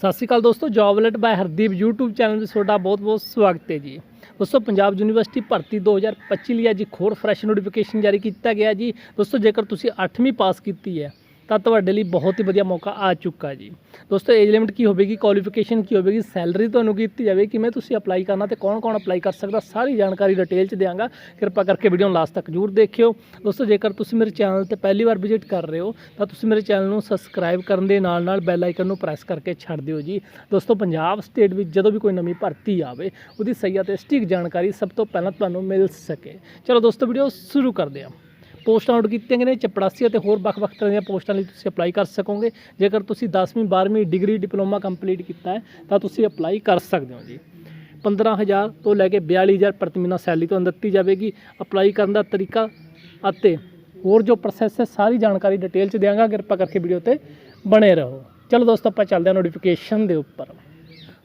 ਸਤਿ ਸ਼੍ਰੀ ਅਕਾਲ ਦੋਸਤੋ job alert by Hardeep YouTube channel ਤੇ ਤੁਹਾਡਾ ਬਹੁਤ-ਬਹੁਤ ਸਵਾਗਤ ਹੈ ਜੀ। ਦੋਸਤੋ, ਪੰਜਾਬ ਯੂਨੀਵਰਸਿਟੀ ਭਰਤੀ 2025 ਲਈ ਅੱਜ ਇੱਕ ਹੋਰ ਫਰੈਸ਼ ਨੋਟੀਫਿਕੇਸ਼ਨ ਜਾਰੀ ਕੀਤਾ ਗਿਆ ਜੀ। ਦੋਸਤੋ, ਜੇਕਰ ਤੁਸੀਂ 8ਵੀਂ ਪਾਸ ਕੀਤੀ ਹੈ ਤਾਂ ਤੁਹਾਡੇ ਲਈ ਬਹੁਤ ਹੀ ਵਧੀਆ ਮੌਕਾ ਆ ਚੁੱਕਾ ਜੀ। ਦੋਸਤੋ ਏਜ ਲਿਮਿਟ ਕੀ ਹੋਵੇਗੀ? ਕੁਆਲੀਫਿਕੇਸ਼ਨ ਕੀ ਹੋਵੇਗੀ? ਸੈਲਰੀ ਤੁਹਾਨੂੰ ਕੀਤੀ ਜਾਵੇ ਕਿਵੇਂ ਤੁਸੀਂ ਅਪਲਾਈ ਕਰਨਾ ਤੇ ਕੌਣ-ਕੌਣ ਅਪਲਾਈ ਕਰ ਸਕਦਾ? ਸਾਰੀ ਜਾਣਕਾਰੀ ਡਿਟੇਲ ਚ ਦਿਆਂਗਾ। ਕਿਰਪਾ ਕਰਕੇ ਵੀਡੀਓ ਨੂੰ ਲਾਸਟ ਤੱਕ ਜਰੂਰ ਦੇਖਿਓ। ਦੋਸਤੋ, ਜੇਕਰ ਤੁਸੀਂ ਮੇਰੇ ਚੈਨਲ ਤੇ ਪਹਿਲੀ ਵਾਰ ਵਿਜ਼ਿਟ ਕਰ ਰਹੇ ਹੋ, ਤਾਂ ਤੁਸੀਂ ਮੇਰੇ ਚੈਨਲ ਨੂੰ ਸਬਸਕ੍ਰਾਈਬ ਕਰਨ ਦੇ ਨਾਲ ਨਾਲ ਬੈਲ ਆਈਕਨ ਨੂੰ ਪ੍ਰੈਸ ਕਰਕੇ ਛੱਡ ਦਿਓ ਜੀ। ਦੋਸਤੋ, ਪੰਜਾਬ ਸਟੇਟ ਵਿੱਚ ਜਦੋਂ ਵੀ ਕੋਈ ਨਵੀਂ ਭਰਤੀ ਆਵੇ, ਉਹਦੀ ਸਹੀ ਅਤੇ ਸਟਿਕ ਜਾਣਕਾਰੀ ਸਭ ਤੋਂ ਪਹਿਲਾਂ ਤੁਹਾਨੂੰ ਮਿਲ ਸਕੇ। ਚਲੋ ਦੋਸਤੋ ਵੀਡੀਓ ਸ਼ੁਰੂ ਕਰਦੇ ਹਾਂ। ਪੋਸਟਾਂ ਆਊਟ ਕੀਤੀਆਂ ਗਈਆਂ ਨੇ, ਚਪੜਾਸੀ ਅਤੇ ਹੋਰ ਵੱਖ-ਵੱਖ ਤਰ੍ਹਾਂ ਦੀਆਂ ਪੋਸਟਾਂ ਲਈ ਤੁਸੀਂ ਅਪਲਾਈ ਕਰ ਸਕੋਗੇ। ਜੇਕਰ ਤੁਸੀਂ 10ਵੀਂ 12ਵੀਂ ਡਿਗਰੀ, ਡਿਪਲੋਮਾ ਕੰਪਲੀਟ ਕੀਤਾ ਹੈ, ਤਾਂ ਤੁਸੀਂ ਅਪਲਾਈ ਕਰ ਸਕਦੇ ਹੋ ਜੀ। 15000 ਤੋਂ ਲੈ ਕੇ 42000 ਪ੍ਰਤੀ ਮਹੀਨਾ ਸੈਲਰੀ ਤੁਹਾਨੂੰ ਦਿੱਤੀ ਜਾਵੇਗੀ। ਅਪਲਾਈ ਕਰਨ ਦਾ ਤਰੀਕਾ ਅਤੇ ਹੋਰ ਜੋ ਪ੍ਰੋਸੈਸ ਹੈ, ਸਾਰੀ ਜਾਣਕਾਰੀ ਡਿਟੇਲ ਚ ਦਿਆਂਗਾ। ਕਿਰਪਾ ਕਰਕੇ ਵੀਡੀਓ ਤੇ ਬਣੇ ਰਹੋ। ਚਲੋ ਦੋਸਤੋ, ਆਪਾਂ ਚੱਲਦੇ ਹਾਂ ਨੋਟੀਫਿਕੇਸ਼ਨ ਦੇ ਉੱਪਰ।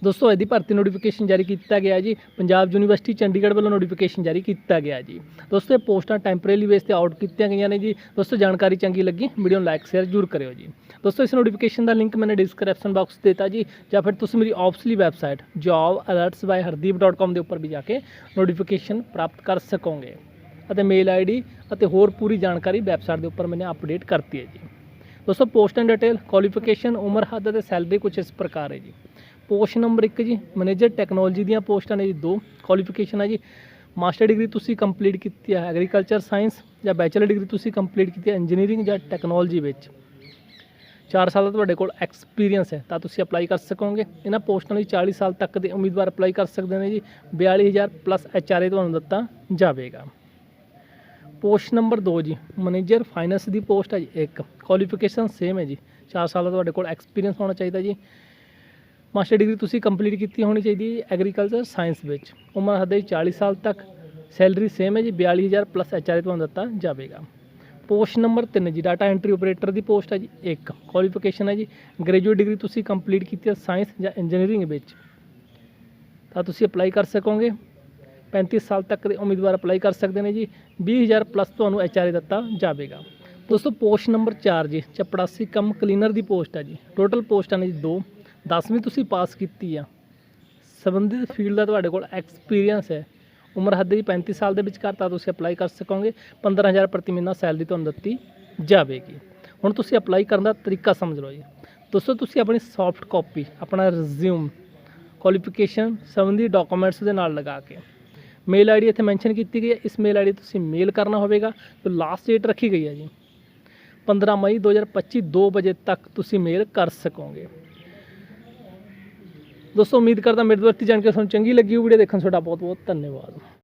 ਦੋਸਤੋ, ਇਹਦੀ ਭਰਤੀ ਨੋਟੀਫਿਕੇਸ਼ਨ ਜਾਰੀ ਕੀਤਾ ਗਿਆ ਜੀ। ਪੰਜਾਬ ਯੂਨੀਵਰਸਿਟੀ ਚੰਡੀਗੜ੍ਹ ਵੱਲੋਂ ਨੋਟੀਫਿਕੇਸ਼ਨ ਜਾਰੀ ਕੀਤਾ ਗਿਆ ਜੀ। ਦੋਸਤੋ, ਇਹ ਪੋਸਟਾਂ ਟੈਂਪਰੇਰੀ ਬੇਸ ਤੇ ਆਊਟ ਕੀਤੀਆਂ ਗਈਆਂ ਨੇ ਜੀ। ਦੋਸਤੋ, ਜਾਣਕਾਰੀ ਚੰਗੀ ਲੱਗੀ ਵੀਡੀਓ ਨੂੰ ਲਾਈਕ ਸ਼ੇਅਰ ਜ਼ਰੂਰ ਕਰਿਓ ਜੀ। ਦੋਸਤੋ, ਇਸ ਨੋਟੀਫਿਕੇਸ਼ਨ ਦਾ ਲਿੰਕ ਮੈਨੇ ਡਿਸਕ੍ਰਿਪਸ਼ਨ ਬਾਕਸ ਦਿੱਤਾ ਜੀ। ਜਾਂ ਫਿਰ ਤੁਸੀਂ ਮੇਰੀ ਆਫਸਲੀ ਵੈਬਸਾਈਟ jobalertsbyhardeep.com ਦੇ ਉੱਪਰ ਵੀ ਜਾ ਕੇ ਨੋਟੀਫਿਕੇਸ਼ਨ ਪ੍ਰਾਪਤ ਕਰ ਸਕੋਗੇ। ਅਤੇ ਮੇਲ ਆਈਡੀ ਅਤੇ ਹੋਰ ਪੂਰੀ ਜਾਣਕਾਰੀ ਵੈਬਸਾਈਟ ਦੇ ਉੱਪਰ ਮੈਨੇ ਅਪਡੇਟ ਕਰਤੀ ਹੈ ਜੀ। ਦੋਸਤੋ ਪੋਸਟ ਐਂਡ ਡਿਟੇਲ ਕੁਆਲੀਫਿਕੇਸ਼ਨ ਉਮਰ, ਹੱਦ ਅਤੇ ਸੈਲਰੀ ਕੁਝ ਇਸ ਪ੍ਰਕਾਰ ਹੈ ਜੀ। ਪੋਸਟ ਨੰਬਰ 1 ਜੀ, ਮੈਨੇਜਰ ਟੈਕਨੋਲੋਜੀ ਦੀਆਂ ਪੋਸਟਾਂ ਨੇ ਜੀ, ਦੋ ਕੁਆਲੀਫਿਕੇਸ਼ਨ ਹੈ ਜੀ। ਮਾਸਟਰ ਡਿਗਰੀ ਤੁਸੀਂ ਕੰਪਲੀਟ ਕੀਤੀ ਹੈ ਐਗਰੀਕਲਚਰ ਸਾਇੰਸ ਜਾਂ ਬੈਚਲਰ ਡਿਗਰੀ ਤੁਸੀਂ ਕੰਪਲੀਟ ਕੀਤੀ ਹੈ ਇੰਜੀਨੀਅਰਿੰਗ ਜਾਂ ਟੈਕਨੋਲੋਜੀ ਵਿੱਚ। 4 ਸਾਲ ਦਾ ਤੁਹਾਡੇ ਕੋਲ ਐਕਸਪੀਰੀਅੰਸ ਹੈ, ਤਾਂ ਤੁਸੀਂ ਅਪਲਾਈ ਕਰ ਸਕੋਗੇ। ਇਹਨਾਂ ਪੋਸਟਾਂ ਲਈ 40 ਸਾਲ ਤੱਕ ਦੇ ਉਮੀਦਵਾਰ ਅਪਲਾਈ ਕਰ ਸਕਦੇ ਨੇ ਜੀ। 42000 ਪਲੱਸ ਐਚਆਰਏ ਤੁਹਾਨੂੰ ਦਿੱਤਾ ਜਾਵੇਗਾ। ਪੋਸਟ ਨੰਬਰ 2 ਜੀ ਮੈਨੇਜਰ ਫਾਈਨੈਂਸ ਦੀ ਪੋਸਟ ਹੈ ਜੀ, ਇੱਕ। ਕੁਆਲੀਫਿਕੇਸ਼ਨ ਸੇਮ ਹੈ ਜੀ। 4 ਸਾਲ ਦਾ ਤੁਹਾਡੇ ਕੋਲ ਐਕਸਪੀਰੀਅੰਸ ਹੋਣਾ ਚਾਹੀਦਾ ਜੀ। ਮਾਸਟਰ ਡਿਗਰੀ ਤੁਸੀਂ ਕੰਪਲੀਟ ਕੀਤੀ ਹੋਣੀ ਚਾਹੀਦੀ ਹੈ ਐਗਰੀਕਲਚਰ ਸਾਇੰਸ ਵਿੱਚ। ਉਮਰ ਹੱਦ ਹੈ 40 ਸਾਲ ਤੱਕ। ਸੈਲਰੀ ਸੇਮ ਹੈ ਜੀ 42000 ਪਲੱਸ ਐਚਆਰਏ ਤੁਹਾਨੂੰ ਦਿੱਤਾ ਜਾਵੇਗਾ। ਪੋਸਟ ਨੰਬਰ 3 ਜੀ ਡਾਟਾ ਐਂਟਰੀ ਆਪਰੇਟਰ ਦੀ ਪੋਸਟ ਹੈ ਜੀ, ਇੱਕ। ਕੁਆਲੀਫਿਕੇਸ਼ਨ ਹੈ ਜੀ ਗ੍ਰੈਜੂਏਟ ਡਿਗਰੀ ਤੁਸੀਂ ਕੰਪਲੀਟ ਕੀਤੀ ਹੈ ਸਾਇੰਸ ਜਾਂ ਇੰਜੀਨੀਅਰਿੰਗ ਵਿੱਚ। ਤਾਂ ਤੁਸੀਂ ਅਪਲਾਈ ਕਰ ਸਕੋਗੇ। 35 ਸਾਲ ਤੱਕ ਦੇ ਉਮੀਦਵਾਰ ਅਪਲਾਈ ਕਰ ਸਕਦੇ ਨੇ ਜੀ 20000 ਪਲੱਸ ਤੁਹਾਨੂੰ ਐਚਆਰਏ ਦਿੱਤਾ ਜਾਵੇਗਾ। ਦੋਸਤੋ, ਪੋਸਟ ਨੰਬਰ 4 ਜੀ, ਚਪੜਾਸੀ ਕੰਮ ਕਲੀਨਰ ਦੀ ਪੋਸਟ ਹੈ ਜੀ। ਟੋਟਲ ਪੋਸਟਾਂ ਨੇ ਜੀ ਦੋ। ਦਸਵੀਂ ਤੁਸੀਂ ਪਾਸ ਕੀਤੀ ਆ। ਸੰਬੰਧਿਤ ਫੀਲਡ ਦਾ ਤੁਹਾਡੇ ਕੋਲ ਐਕਸਪੀਰੀਅੰਸ ਹੈ। ਉਮਰ ਹੱਦ ਦੀ 35 ਸਾਲ ਦੇ ਵਿੱਚ ਕਰਤਾ ਤੁਸੀਂ ਅਪਲਾਈ ਕਰ ਸਕੋਗੇ। 15000 ਪ੍ਰਤੀ ਮਹੀਨਾ ਸੈਲਰੀ ਤੁਹਾਨੂੰ ਦਿੱਤੀ ਜਾਵੇਗੀ। ਹੁਣ ਤੁਸੀਂ ਅਪਲਾਈ ਕਰਨ ਦਾ ਤਰੀਕਾ ਸਮਝ ਲਓ ਜੀ। ਦੋਸਤੋ ਤੁਸੀਂ ਆਪਣੀ ਸੌਫਟ ਕਾਪੀ ਆਪਣਾ ਰਿਜ਼ਿਊਮ ਕੁਆਲੀਫਿਕੇਸ਼ਨ ਸੰਬੰਧੀ ਡਾਕੂਮੈਂਟਸ ਦੇ ਨਾਲ ਲਗਾ ਕੇ। ਮੇਲ ਆਈਡੀ ਇੱਥੇ ਮੈਂਸ਼ਨ ਕੀਤੀ ਗਈ ਹੈ। ਇਸ ਮੇਲ ਆਈਡੀ ਤੁਸੀਂ ਮੇਲ ਕਰਨਾ ਹੋਵੇਗਾ। ਤੇ ਲਾਸਟ ਡੇਟ ਰੱਖੀ ਗਈ ਹੈ ਜੀ। 15 ਮਈ 2025 2 ਵਜੇ ਤੱਕ ਤੁਸੀਂ ਮੇਲ ਕਰ ਸਕੋਗੇ। ਦੋਸਤੋ, ਉਮੀਦ ਕਰਦਾ ਮੇਰੇ ਦੁਆਰਾ ਦਿੱਤੀ ਜਾਣਕਾਰੀ ਤੁਹਾਨੂੰ ਚੰਗੀ ਲੱਗੀ ਹੋ ਵੀਡੀਓ ਦੇਖਣ ਤੁਹਾਡਾ ਬਹੁਤ ਬਹੁਤ ਧੰਨਵਾਦ।